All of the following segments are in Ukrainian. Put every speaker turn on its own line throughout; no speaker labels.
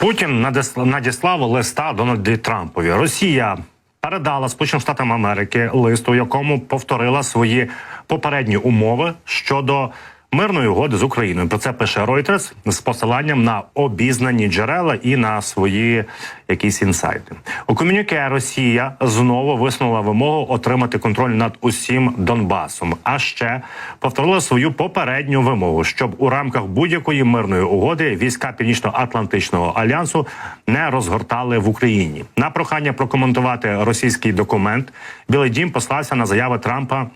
Путін надіс- надіслав листа Дональду Трампові. Росія передала Сполученим Штатам Америки лист, у якому повторила свої попередні умови щодо мирної угоди з Україною. Про це пише Reuters з посиланням на обізнані джерела і на свої якісь інсайти. У комюніке Росія знову висунула вимогу отримати контроль над усім Донбасом. А ще повторила свою попередню вимогу, щоб у рамках будь-якої мирної угоди війська Північно-Атлантичного альянсу не розгортали в Україні. На прохання прокоментувати російський документ Білий Дім послався на заяви Трампа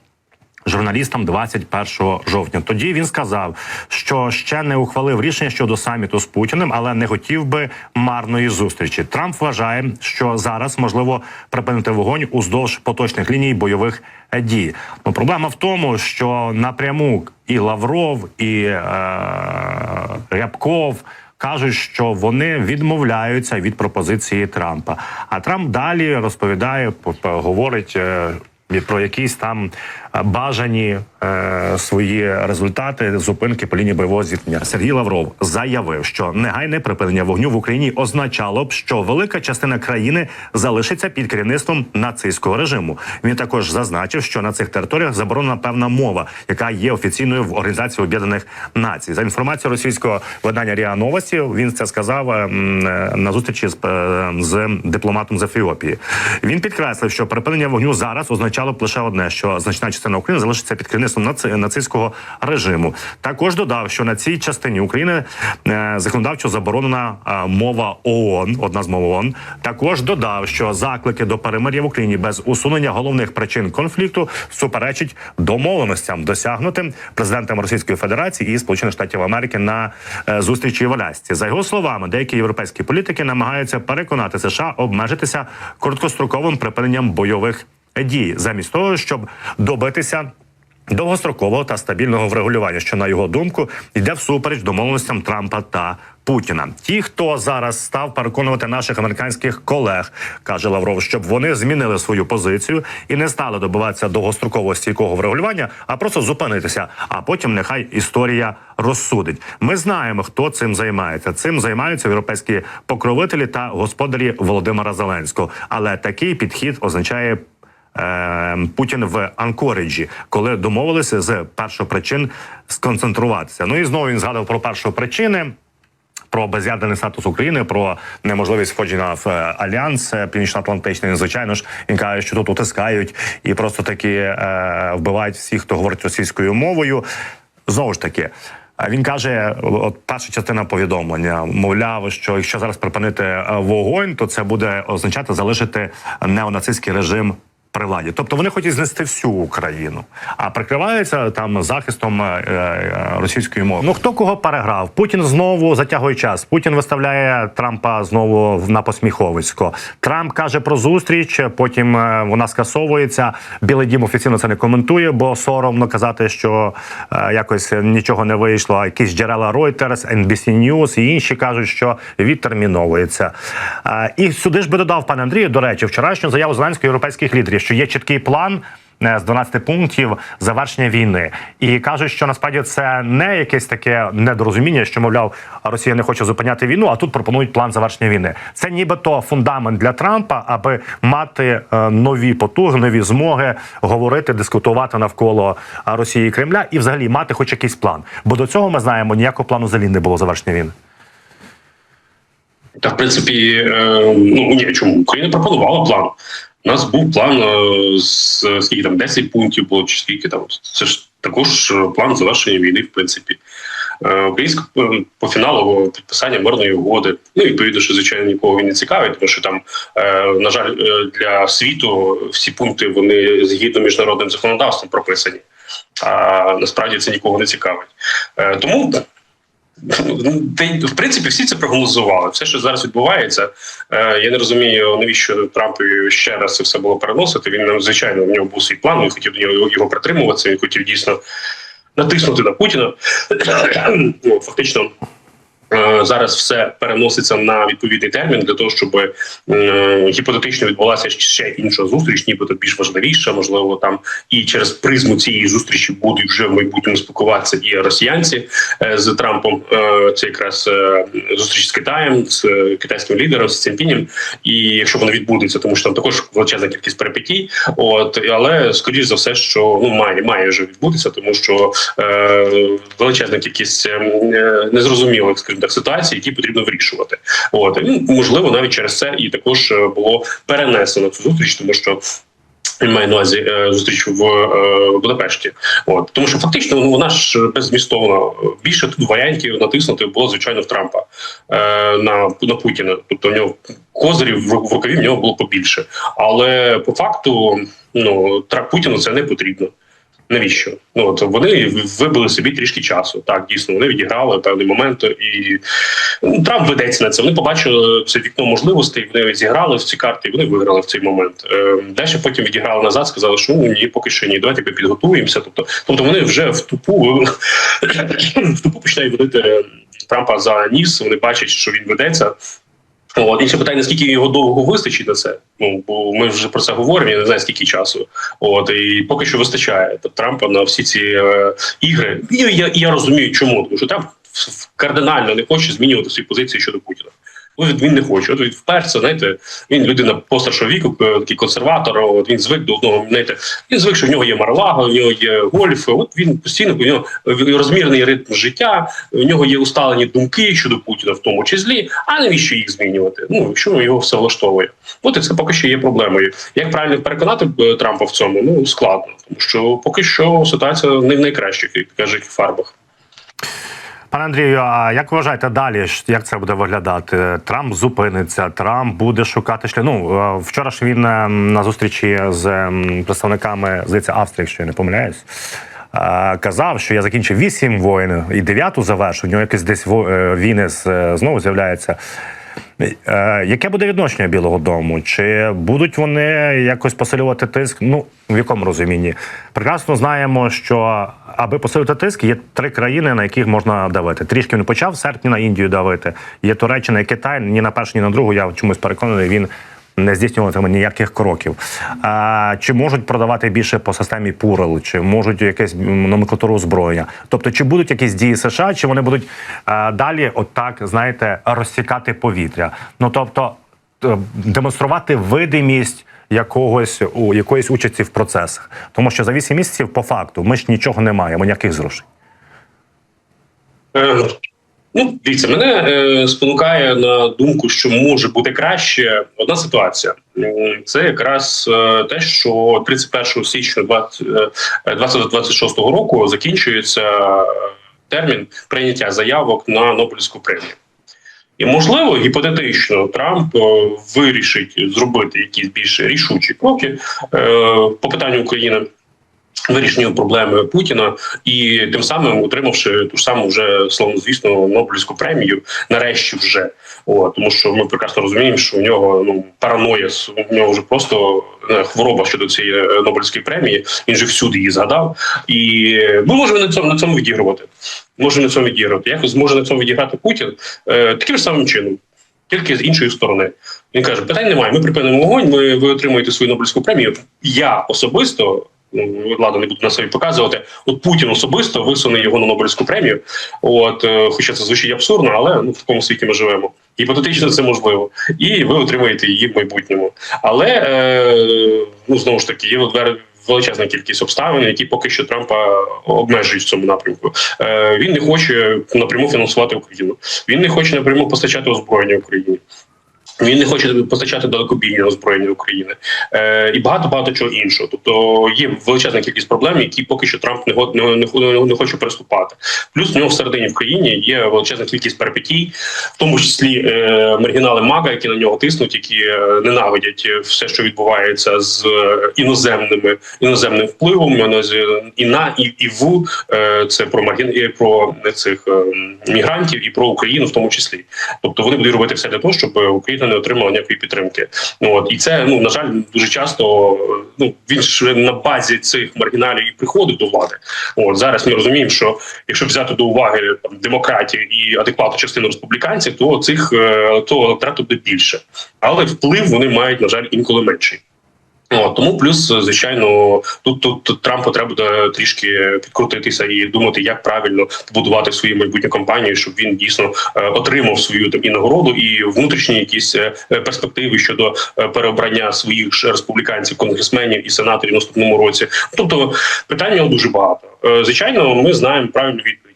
журналістам 21 жовтня. Тоді він сказав, що ще не ухвалив рішення щодо саміту з Путіним, але не хотів би марної зустрічі. Трамп вважає, що зараз можливо припинити вогонь уздовж поточних ліній бойових дій. Ну проблема в тому, що напряму і Лавров, і е, Рябков. Кажуть, що вони відмовляються від пропозиції Трампа. А Трамп далі розповідає, говорить е, про якісь там бажані е, свої результати зупинки по лінії бойового зіткнення. Сергій Лавров заявив, що негайне припинення вогню в Україні означало б, що велика частина країни залишиться під керівництвом нацистського режиму. Він також зазначив, що на цих територіях заборонена певна мова, яка є офіційною в Організації Об'єднаних Націй. За інформацією російського видання Ріа Новості, він це сказав е, е, на зустрічі з, е, з дипломатом з Ефіопії. Він підкреслив, що припинення вогню зараз означало б лише одне, що значна частина України залишиться під керівництвом наци- нацистського режиму. Також додав, що на цій частині України е, законодавчо заборонена е, мова ООН, одна з мов ООН. Також додав, що заклики до перемир'я в Україні без усунення головних причин конфлікту суперечить домовленостям, досягнутим президентом Російської Федерації і Сполучених Штатів Америки на е, зустрічі в Алясці. За його словами, деякі європейські політики намагаються переконати США обмежитися короткостроковим припиненням бойових дій, замість того, щоб добитися. Довгострокового та стабільного врегулювання, що на його думку йде всупереч домовленостям Трампа та Путіна. Ті, хто зараз став переконувати наших американських колег, каже Лавров, щоб вони змінили свою позицію і не стали добиватися довгострокового стійкого врегулювання, а просто зупинитися. А потім нехай історія розсудить. Ми знаємо, хто цим займається. Цим займаються європейські покровителі та господарі Володимира Зеленського. Але такий підхід означає Путін в Анкориджі, коли домовилися з першопричин сконцентруватися. Ну і знову він згадав про першопричини. Про без'ядерний статус України, про неможливість входження в е, альянс е, північно-атлантичний. Ну, Звичайно ж, він каже, що тут утискають і просто таки е, вбивають всіх, хто говорить російською мовою. Знову ж таки. е, Він каже, от перша частина повідомлення, мовляв, що якщо зараз припинити вогонь, то це буде означати залишити неонацистський режим при владі. Тобто вони хочуть знести всю Україну, а прикриваються там захистом е, е, російської мови. Ну хто кого переграв? Путін знову затягує час. Путін виставляє Трампа знову на посміховисько. Трамп каже про зустріч, потім е, вона скасовується. Білий дім офіційно це не коментує, бо соромно казати, що якось нічого не вийшло. Якісь джерела Reuters, NBC News і інші кажуть, що відтерміновується. І сюди ж би додав пане Андрію. До речі, вчорашню заяву Зеленського європейських лідерів, що є чіткий план. е, З 12 пунктів завершення війни, і кажуть, що насправді це не якесь таке недорозуміння, що мовляв Росія не хоче зупиняти війну, а тут пропонують план завершення війни. Це нібито фундамент для Трампа, аби мати е, нові потуги, нові змоги говорити, дискутувати навколо Росії і Кремля, і взагалі мати хоч якийсь план. Бо до цього ми знаємо, ніякого плану взагалі не було завершення війни.
Та в принципі, е, ну ні, чому Україна пропонувала план. У нас був план е, з скільки там 10 пунктів було, чи скільки там. Це ж також план завершення війни, в принципі. Е, Українська е, по фіналу підписання мирної угоди. Ну відповідно, що звичайно нікого не цікавить, тому що там, е, на жаль, для світу всі пункти вони згідно міжнародним законодавством прописані. А насправді це нікого не цікавить. Тому в принципі, всі це прогнозували. Все, що зараз відбувається, е, я не розумію, навіщо Трампові ще раз це все було переносити. Він ну, звичайно в нього був свій план. Він хотів до нього його притримуватися. Він хотів дійсно натиснути на Путіна. ну, фактично. Е, Зараз все переноситься на відповідний термін для того, щоб гіпотетично відбулася ще інша зустріч, нібито більш важливіша, можливо, там і через призму цієї зустрічі будуть вже в майбутньому спілкуватися і росіянці е, з Трампом. Е, це якраз зустріч з Китаєм, з китайським лідером з Цзіньпінем. І якщо воно відбудеться, тому що там також величезна кількість перипетій. От але скоріш за все, що ну має має вже відбутися, тому що величезна кількість е, незрозумілих, скажімо так, ситуацій, які потрібно вирішувати. От ну, можливо, навіть через це і також е, було перенесено цю зустріч, тому що. Він має на увазі е, зустріч в е, Будапешті, от тому що фактично ну вона ж беззмістовна. Більше тут варіантів натиснути було звичайно в Трампа на, на Путіна. Тобто в нього козирів в, в рукаві в нього було побільше. Але по факту ну Путіну це не потрібно. Навіщо? Ну от вони вибили собі трішки часу. Так, дійсно, вони відіграли певний момент, і ну, Трамп ведеться на це. Вони побачили це вікно можливостей. Вони зіграли в ці карти, і вони виграли в цей момент. Е, далі потім відіграли назад, сказали, що ну ні, поки що ні, давайте підготуємося. Тобто, тобто вони вже в тупу в тупу починають водити Трампа за ніс. Вони бачать, що він ведеться. От інше питання, наскільки його довго вистачить на це. Ну бо ми вже про це говоримо. Я не знаю скільки часу. От і поки що вистачає Трампа на всі ці е, ігри. І я, я розумію, чому тому що Трамп кардинально не хоче змінювати свої позиції щодо Путіна. Ну, От він не хоче. От він вперше, знаєте, він людина постаршого віку, е, такий консерватор. От він звик до одного. Знаєте, він звик, що в нього є Марлага, у нього є гольф. От він постійно у нього розмірний ритм життя, у нього є усталені думки щодо Путіна, в тому числі. А навіщо їх змінювати? Ну якщо його все влаштовує, от і це поки що є проблемою. Як правильно переконати е, Трампа в цьому? Ну складно, тому що поки що ситуація не в найкращих, як кажуть, фарбах.
Пане Андрію, а як вважаєте далі? Як це буде виглядати? Трамп зупиниться, Трамп буде шукати шлях. Ну е, вчора ж він е, на зустрічі з представниками здається Австрії, якщо я не помиляюсь. е, Казав, що я закінчив вісім воїн і дев'яту завершу. У нього якісь десь е, війни знову з'являється. Е, Яке буде відношення Білого Дому? Чи будуть вони якось посилювати тиск? Ну в якому розумінні? Прекрасно знаємо, що аби посилити тиск, є три країни, на яких можна давити. Трішки він почав в серпні на Індію давити. Є Туреччина і Китай. Ні на першу, ні на другу. Я чомусь переконаний, він. Не здійснюватиме ніяких кроків. А, чи можуть продавати більше по системі Пурел, чи можуть якесь номенклатуру озброєння? Тобто, чи будуть якісь дії США, чи вони будуть а, далі, отак, знаєте, розсікати повітря? Ну тобто демонструвати видимість якогось у якоїсь участі в процесах, тому що за 8 місяців, по факту, ми ж нічого не маємо, ніяких зрушень.
Ну, дивіться, мене е, спонукає на думку, що може бути краще одна ситуація. Це якраз е, те, що 31 січня 20, е, 2026 року закінчується е, термін прийняття заявок на Нобелівську премію. І можливо, гіпотетично Трамп вирішить зробити якісь більш рішучі кроки е, по питанню України. Вирішенню проблеми Путіна і тим самим отримавши ту ж саму вже словно звісно Нобелівську премію, нарешті вже О, тому що ми прекрасно розуміємо, що у нього ну параноя у нього вже просто е, хвороба щодо цієї е, Нобелівської премії. Він же всюди її згадав, і ми можемо на цьому на цьому відігрувати. Можемо на цьому відігрувати. Як зможе на цьому відіграти Путін е, таким самим чином. Тільки з іншої сторони він каже: питань немає. Ми припинимо вогонь. Ми ви отримуєте свою Нобелівську премію. Я особисто ладно, не буду на собі показувати. От Путін особисто висуне його на Нобелівську премію. От, е, хоча це звучить абсурдно, але ну в такому світі ми живемо. Гіпотетично це можливо, і ви отримаєте її в майбутньому. Але е, ну знову ж таки, є величезна кількість обставин, які поки що Трампа обмежують в цьому напрямку. Е, він не хоче напряму фінансувати Україну. Він не хоче напряму постачати озброєння Україні. Він не хоче постачати далекобійні озброєння України е, і багато багато чого іншого. Тобто є величезна кількість проблем, які поки що Трамп не не, не, не, хоче переступати. Плюс в нього всередині в країні є величезна кількість перипетій, в тому числі е, маргінали Мага, які на нього тиснуть, які е, ненавидять все, що відбувається з е, іноземними іноземним впливом. І на і, і в е, це про маргін про цих е, мігрантів і про Україну в тому числі. Тобто вони будуть робити все для того, щоб Україна офіційно не отримала ніякої підтримки. Ну от і це ну на жаль, дуже часто е, ну він ж на базі цих маргіналів і приходить до влади. От зараз ми розуміємо, що якщо взяти до уваги там демократів і адекватну частину республіканців, то цих то того електорату буде більше, але вплив вони мають на жаль інколи менший. От, тому плюс, звичайно, тут, тут, Трампу треба буде трішки підкрутитися і думати, як правильно побудувати свою майбутню кампанію, щоб він дійсно е, отримав свою там і нагороду, і внутрішні якісь е, перспективи щодо е, переобрання своїх ж республіканців, конгресменів і сенаторів наступному році. Тобто питання дуже багато. Звичайно, ми знаємо правильну відповідь.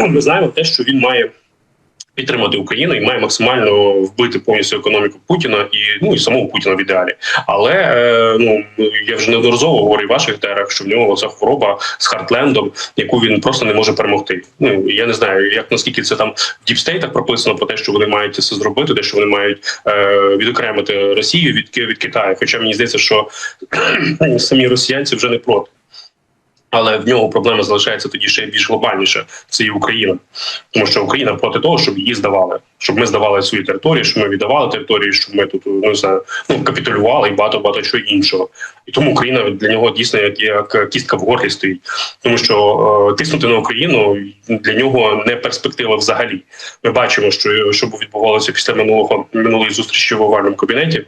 Ми знаємо те, що він має підтримати Україну і має максимально вбити повністю економіку Путіна і ну і самого Путіна в ідеалі. Але е, ну я вже неодноразово говорю в ваших терах, що в нього ця хвороба з Хартлендом, яку він просто не може перемогти. Ну я не знаю, як наскільки це там в діпстейтах прописано про те, що вони мають це зробити, те, що вони мають е, відокремити Росію від від Китаю. Хоча мені здається, що самі росіянці вже не проти. Але в нього проблема залишається тоді ще більш глобальніше. Це і Україна, тому що Україна проти того, щоб її здавали, щоб ми здавали свої території, щоб ми віддавали території, щоб ми тут ну, знаю, ну капітулювали і багато багато чого іншого. І тому Україна для нього дійсно як, як кістка в горлі стоїть, тому що е, тиснути на Україну для нього не перспектива взагалі. Ми бачимо, що що відбувалося після минулого минулої зустрічі в овальному кабінеті.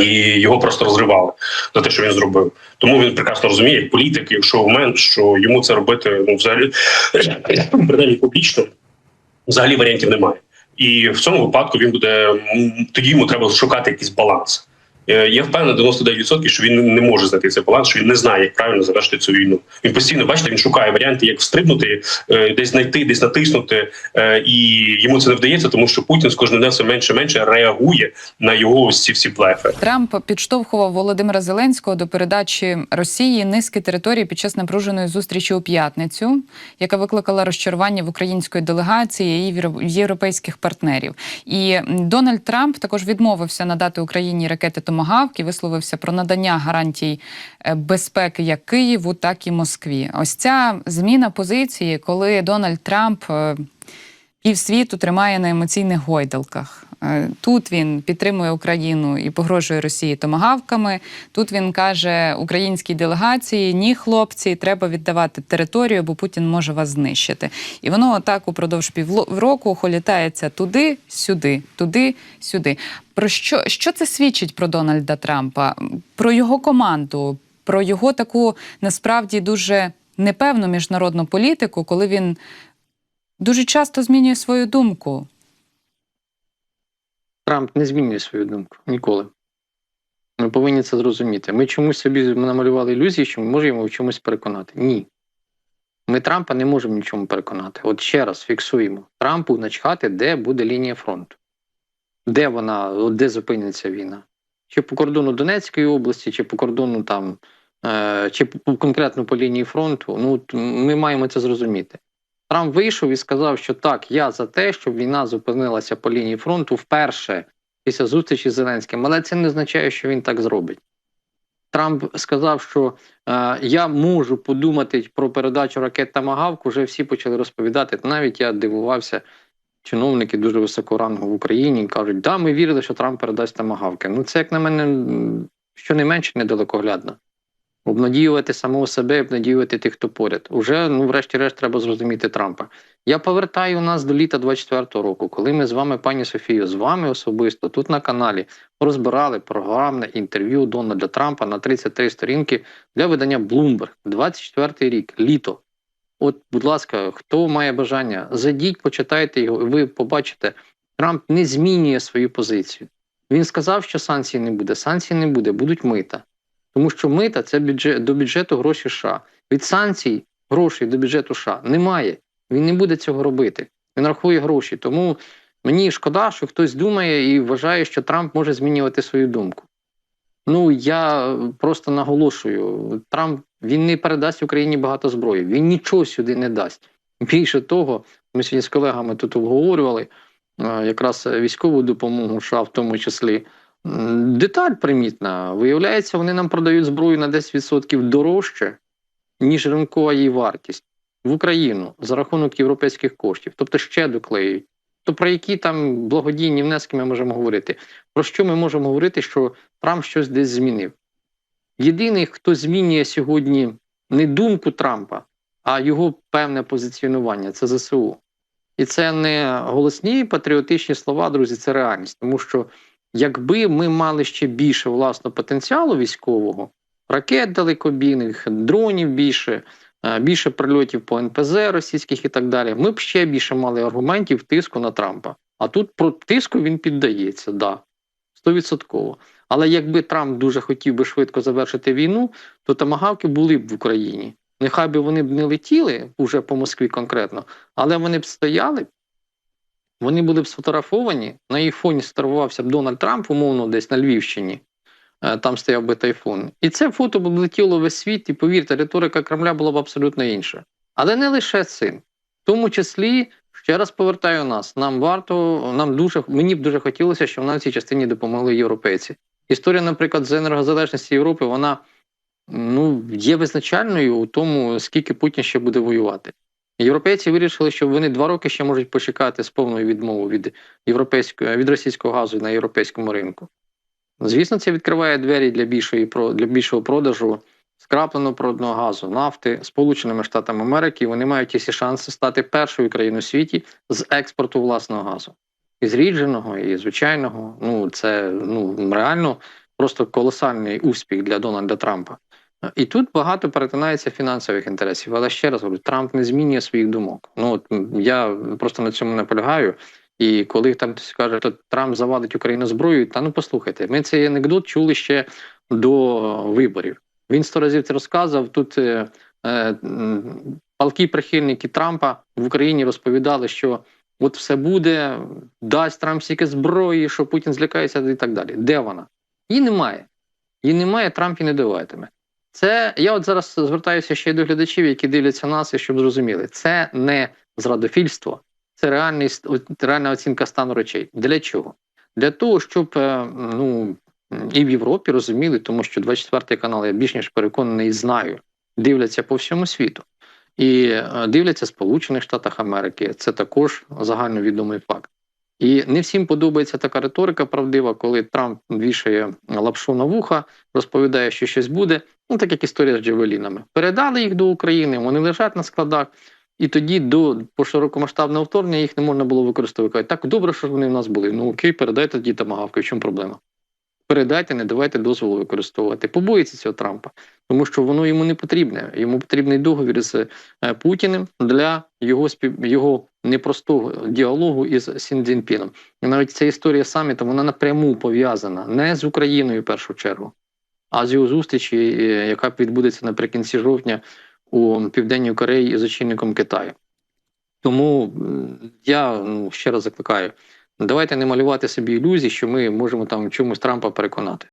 І його просто розривали за те, що він зробив. Тому він прекрасно розуміє, як політик, як шоумен, що йому це робити ну взагалі принаймні публічно взагалі варіантів немає. І в цьому випадку він буде тоді йому треба шукати якийсь баланс. Е, Я впевнений 99%, що він не може знайти цей баланс, що він не знає, як правильно завершити цю війну. Він постійно бачите, він шукає варіанти, як встрибнути, е, десь знайти, десь натиснути, е, і йому це не вдається, тому що Путін з кожним днем все менше менше реагує на його ось ці всі блефи.
Трамп підштовхував Володимира Зеленського до передачі Росії низки територій під час напруженої зустрічі у п'ятницю, яка викликала розчарування в української делегації і в європейських партнерів. І Дональд Трамп також відмовився надати Україні ракети Томагавк і висловився про надання гарантій е, безпеки як Києву, так і Москві. Ось ця зміна позиції, коли Дональд Трамп. е, півсвіту тримає на емоційних гойдалках. Е, Тут він підтримує Україну і погрожує Росії томагавками. Тут він каже українській делегації: ні, хлопці, треба віддавати територію, бо Путін може вас знищити. І воно так упродовж півроку холітається туди, сюди, туди, сюди. Про що, що це свідчить про Дональда Трампа? Про його команду, про його таку насправді дуже непевну міжнародну політику, коли він дуже часто змінює свою думку.
Трамп не змінює свою думку ніколи. Ми повинні це зрозуміти. Ми чомусь собі намалювали ілюзії, що ми можемо в чомусь переконати. Ні. Ми Трампа не можемо в чому переконати. От ще раз фіксуємо: Трампу начхати, де буде лінія фронту, де вона, де зупиниться війна. Чи по кордону Донецької області, чи по кордону там, е, чи конкретно по лінії фронту. Ну, ми маємо це зрозуміти. Трамп вийшов і сказав, що так, я за те, щоб війна зупинилася по лінії фронту вперше після зустрічі з Зеленським, але це не означає, що він так зробить. Трамп сказав, що е, я можу подумати про передачу ракет Тамагавк, вже всі почали розповідати. Навіть я дивувався, чиновники дуже високого рангу в Україні кажуть, да, ми вірили, що Трамп передасть Тамагавки. Ну, це, як на мене, щонайменше недалекоглядно. Обнадіювати самого себе, обнадіювати тих, хто поряд. Уже, ну, врешті-решт, треба зрозуміти Трампа. Я повертаю нас до літа 24-го року, коли ми з вами, пані Софію, з вами особисто тут на каналі розбирали програмне інтерв'ю Дональда Трампа на 33 сторінки для видання Bloomberg. 24-й рік, літо. От, будь ласка, хто має бажання, зайдіть, почитайте його, і ви побачите, Трамп не змінює свою позицію. Він сказав, що санкцій не буде. Санкцій не буде, будуть мита. Тому що мита це бюджет до бюджету гроші США. Від санкцій грошей до бюджету США немає. Він не буде цього робити. Він рахує гроші. Тому мені шкода, що хтось думає і вважає, що Трамп може змінювати свою думку. Ну я просто наголошую: Трамп він не передасть Україні багато зброї. Він нічого сюди не дасть. Більше того, ми сьогодні з колегами тут обговорювали якраз військову допомогу США, в тому числі. Деталь примітна. Виявляється, вони нам продають зброю на 10% дорожче, ніж ринкова її вартість в Україну за рахунок європейських коштів. Тобто ще доклеюють. то про які там благодійні внески ми можемо говорити? Про що ми можемо говорити, що Трамп щось десь змінив? Єдиний, хто змінює сьогодні не думку Трампа, а його певне позиціонування це ЗСУ. І це не голосні патріотичні слова, друзі, це реальність. Тому що якби ми мали ще більше власного потенціалу військового, ракет далекобійних, дронів більше, е, більше прильотів по НПЗ російських і так далі, ми б ще більше мали аргументів тиску на Трампа. А тут про тиску він піддається, да, стовідсотково. Але якби Трамп дуже хотів би швидко завершити війну, то тамагавки були б в Україні. Нехай би вони б не летіли уже по Москві конкретно, але вони б стояли, вони були б сфотографовані. На їх фоні сфотографувався б Дональд Трамп, умовно, десь на Львівщині. Е, Там стояв би тайфун. І це фото б летіло весь світ, і повірте, риторика Кремля була б абсолютно інша. Але не лише цим. В тому числі, ще раз повертаю нас, нам варто, нам дуже, мені б дуже хотілося, щоб нам в цій частині допомогли європейці. Історія, наприклад, з енергозалежності Європи, вона ну, є визначальною у тому, скільки Путін ще буде воювати. Європейці вирішили, що вони два роки ще можуть почекати з повною відмовою від європейського від російського газу на європейському ринку. Звісно, це відкриває двері для більшої для більшого продажу скрапленого природного газу, нафти Сполученими Штатами Америки. Вони мають усі шанси стати першою країною у світі з експорту власного газу. І зрідженого, і звичайного. Ну це ну реально просто колосальний успіх для Дональда Трампа. І тут багато перетинається фінансових інтересів. Але ще раз говорю, Трамп не змінює своїх думок. Ну от я просто на цьому наполягаю. І коли там хтось каже, що Трамп завадить Україну зброєю, та ну послухайте, ми цей анекдот чули ще до виборів. Він сто разів це розказував. Тут е, е, м, палкі прихильники Трампа в Україні розповідали, що от все буде, дасть Трамп стільки зброї, що Путін злякається і так далі. Де вона? Її немає. Її немає, Трамп і не даватиме. Це я от зараз звертаюся ще й до глядачів, які дивляться нас, і щоб зрозуміли, це не зрадофільство, це реальний, реальна оцінка стану речей. Для чого? Для того, щоб е, ну, і в Європі розуміли, тому що 24 канал, я більш ніж переконаний знаю, дивляться по всьому світу. І е, дивляться Сполучених Штатах Америки. Це також загальновідомий факт. І не всім подобається така риторика правдива, коли Трамп вішає лапшу на вуха, розповідає, що щось буде. Ну, так як історія з Джавелінами. Передали їх до України, вони лежать на складах, і тоді до по широкомасштабного вторгнення їх не можна було використовувати. Так добре, що вони в нас були. Ну окей, передайте тоді тамагавки. В чому проблема? Передайте, не давайте дозволу використовувати. Побоїться цього Трампа, тому що воно йому не потрібне. Йому потрібний договір з е, Путіним для його спів його непростого діалогу із Сін Цзіньпіном. І навіть ця історія саміту вона напряму пов'язана не з Україною в першу чергу, а з його зустрічі, е, яка відбудеться наприкінці жовтня у Південній Кореї з очільником Китаю. Тому я ну, ще раз закликаю: давайте не малювати собі ілюзій, що ми можемо там чомусь Трампа переконати.